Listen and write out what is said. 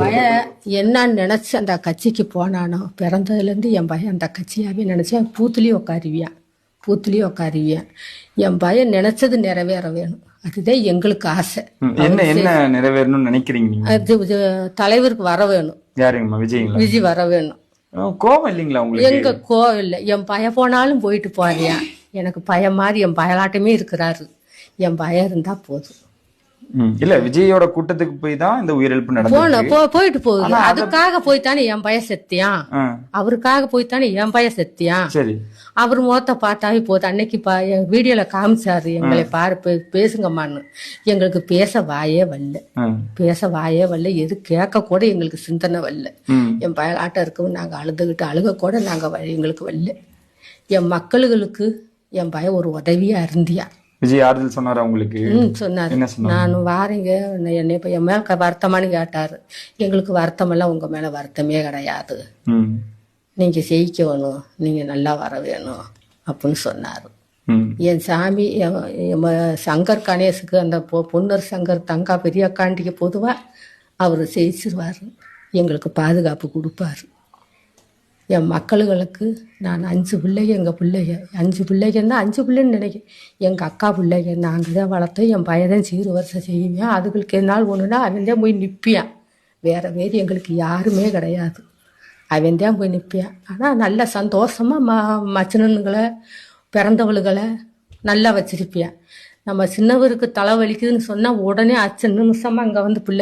பையன் என்னன்னு நினைச்சு அந்த கட்சிக்கு போனானோ பிறந்ததுலேருந்து என் பையன் அந்த கட்சியாவே நினைச்சேன் பூத்துலேயும் உட்காருவியான் பூத்துலேயும் உட்காருவியான் என் பையன் நினைச்சது நிறைவேற வேணும். அதுதான் எங்களுக்கு ஆசை. என்ன என்ன நிறைவேறணும்னு நினைக்கிறீங்க அது இது தலைவருக்கு வர வேணும். யாருங்கம்மா? விஜய்ங்களா? விஜய் வர வேணும். கோவம் இல்லைங்களா உங்களுக்கு? எங்க கோவில்ல என் பையன் போனாலும் போயிட்டு போறியா? எனக்கு பையன் மாதிரி என் பயலாட்டமே இருக்கிறாரு. என் பையன் இருந்தா போதும். இல்ல விஜயோட கூட்டத்துக்கு போய் தான் இந்த உயிரிழப்பு போன நடந்தது போ போயிட்டு போகுது. அதுக்காக போய் தானே என் பையன் செத்தியான் அவருக்காக போய் தானே என் பையன் செத்தியான் சரி. அவர் முகத்தை பார்த்தாவே போதும் அன்னைக்கு பா என் வீடியோல காமிச்சாரு எங்களை பாரு பே- பேசுங்கம்மான்னு. எங்களுக்கு பேச வாயே வரல பேச வாயே வரல எது கேட்க கூட எங்களுக்கு சிந்தனை வரல என் பயலாட்டம் இருக்கவும் நாங்கள் அழுதுகிட்டு அழுக கூட நாங்கள் எங்களுக்கு வரல என் மக்களுகளுக்கு என் பையன் ஒரு உதவியா இருந்தியா? விஜய் ஆறுதல் சொன்னாரா உங்களுக்கு? ம் சொன்னாரு. நான் வாரீங்க என்னை இப்போ என் மேல வருத்தமானு கேட்டாரு. எங்களுக்கு வருத்தமெல்லாம் உங்க மேல வருத்தமே கிடையாது. நீங்க ஜெயிக்கணும் நீங்க நல்லா வர வேணும் அப்படின்னு சொன்னாரு. என் சாமி சங்கர் கணேசுக்கு அந்த பொ- பொன்னர் சங்கர் தங்கா பெரியக்காண்டிக்கு பொதுவாக அவர் ஜெயிச்சிருவார். எங்களுக்கு பாதுகாப்பு கொடுப்பாரு. என் மக்களுகளுக்கு நான் அஞ்சு பிள்ளைங்க எங்கள் பிள்ளைங்க. அஞ்சு பிள்ளைங்கன்னா அஞ்சு பிள்ளைன்னு நினைக்கிறேன். எங்கள் அக்கா பிள்ளைங்க நாங்கள் தான் வளர்த்தோம். என் பையன் சீர் வருஷம் செய்வேன் அதுகளுக்கு என்னால் ஒன்றுனா அவன் தான் போய் நிற்பியான் வேறு வேறு எங்களுக்கு யாருமே கிடையாது. அவன் தான் போய் நிற்பியான் ஆனால் நல்ல சந்தோஷமாக ம மச்சனனுங்களை பிறந்தவளுகளை நல்லா வச்சிருப்பியான் நம்ம சின்னவருக்கு தலை வலிக்குதுன்னு சொன்னால் உடனே அச்ச நிமிஷமாக அங்கே வந்து பிள்ளை